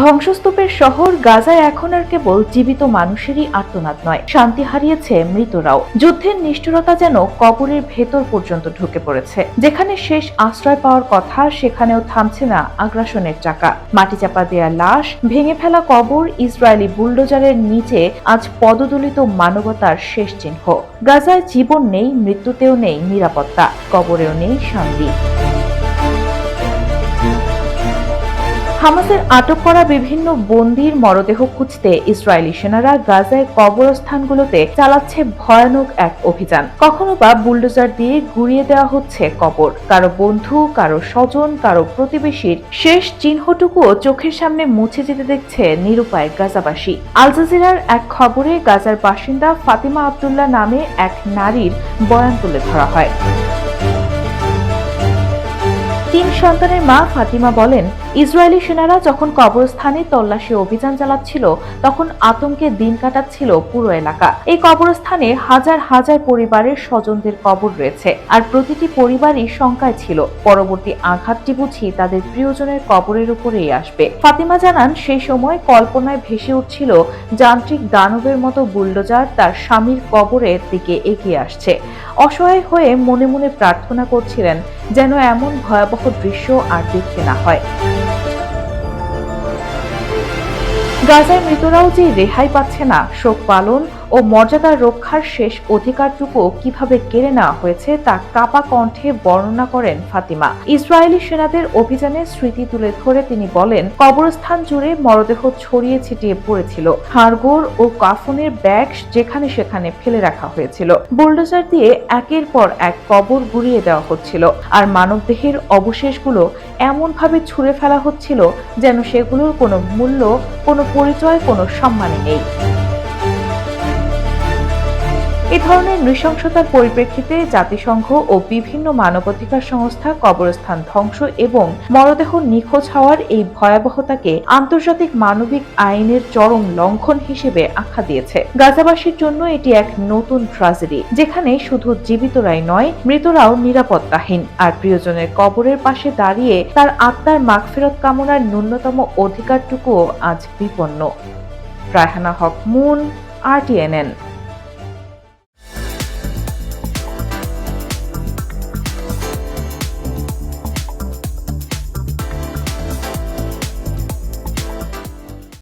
ধ্বংসস্তূপের শহর গাজায় এখন আর কেবল জীবিত মানুষেরই আর্তনাদ নয়, শান্তি হারিয়েছে মৃতরাও। যুদ্ধের নিষ্ঠুরতা যেন কবরের ভেতর পর্যন্ত ঢুকে পড়েছে। যেখানে শেষ আশ্রয় পাওয়ার কথা, সেখানেও থামছে না আগ্রাসনের চাকা। মাটি চাপা দেয়া লাশ, ভেঙে ফেলা কবর, ইসরায়েলি বুলডোজারের নিচে আজ পদদলিত মানবতার শেষ চিহ্ন। গাজায় জীবন নেই, মৃত্যুতেও নেই নিরাপত্তা, কবরেও নেই শান্তি। হামাসের আটক করা বিভিন্ন বন্দির মরদেহ খুঁজতে ইসরায়েলি সেনারা গাজায় কবরস্থানগুলোতে চালাচ্ছে ভয়ানক এক অভিযান। কখনো বা বুলডোজার দিয়ে গুড়িয়ে দেওয়া হচ্ছে কবর। কারও বন্ধু, কারও স্বজন, কারও প্রতিবেশীর শেষ চিহ্নটুকুও চোখের সামনে মুছে যেতে দেখছে নিরুপায় গাজাবাসী। আল জাজিরার এক খবরে গাজার বাসিন্দা ফাতিমা আবদুল্লাহ নামে এক নারীর বয়ান তুলে ধরা হয়। তিন সন্তানের মা ফাতিমা বলেন, ইসরায়েলি সেনারা যখন কবরস্থানে তল্লাশি অভিযান চালাচ্ছিল, তখন আতঙ্কে দিন কাটাচ্ছিল পুরো এলাকা। এই কবরস্থানে হাজার হাজার পরিবারের স্বজনদের কবর রয়েছে, আর প্রতিটি পরিবারই শঙ্কায় ছিল। পরবর্তী আঘাতটি বুঝি তাদের প্রিয়জনের কবরের উপরেই আসবে। ফাতিমা জানান, সেই সময় কল্পনায় ভেসে উঠছিল যান্ত্রিক দানবের মতো বুলডোজার তার স্বামীর কবরের দিকে এগিয়ে আসছে। অসহায় হয়ে মনে মনে প্রার্থনা করছিলেন, যেন এমন ভয়াবহ দৃশ্য আর দেখতে না হয়। গাজায় মৃতরাও যে রেহাই পাচ্ছে না শোক পালন ও মর্যাদা রক্ষার শেষ অধিকারটুকু কীভাবে কেড়ে নেওয়া হয়েছে তা কাপা কণ্ঠে বর্ণনা করেন ফাতিমা। ইসরায়েলি সেনাদের অভিযানে স্মৃতি তুলে ধরে তিনি বলেন, কবরস্থান জুড়ে মরদেহ ছড়িয়ে ছিটিয়ে পড়েছিল। হাড়গোড় ও কাফনের ব্যাগ যেখানে সেখানে ফেলে রাখা হয়েছিল। বুলডোজার দিয়ে একের পর এক কবর গুড়িয়ে দেওয়া হচ্ছিল। আর মানবদেহের অবশেষগুলো এমনভাবে ছুঁড়ে ফেলা হচ্ছিল যেন সেগুলোর কোনো মূল্য, কোনো পরিচয়, কোনো সম্মানে নেই। এ ধরনের নৃশংসতার পরিপ্রেক্ষিতে জাতিসংঘ ও বিভিন্ন মানবাধিকার সংস্থা কবরস্থান ধ্বংস এবং মরদেহ নিখোঁজ হওয়ার এই ভয়াবহতাকে আন্তর্জাতিক মানবিক আইনের চরম লঙ্ঘন হিসেবে আখ্যা দিয়েছে। গাজাবাসীর জন্য এটি এক নতুন ট্রাজেডি যেখানে শুধু জীবিতরাই নয়, মৃতরাও নিরাপত্তাহীন। আর প্রিয়জনের কবরের পাশে দাঁড়িয়ে তার আত্মার মাগফেরত কামনার ন্যূনতম অধিকারটুকুও আজ বিপন্ন। রায়হানা হক, মুন, আরটিএনএন।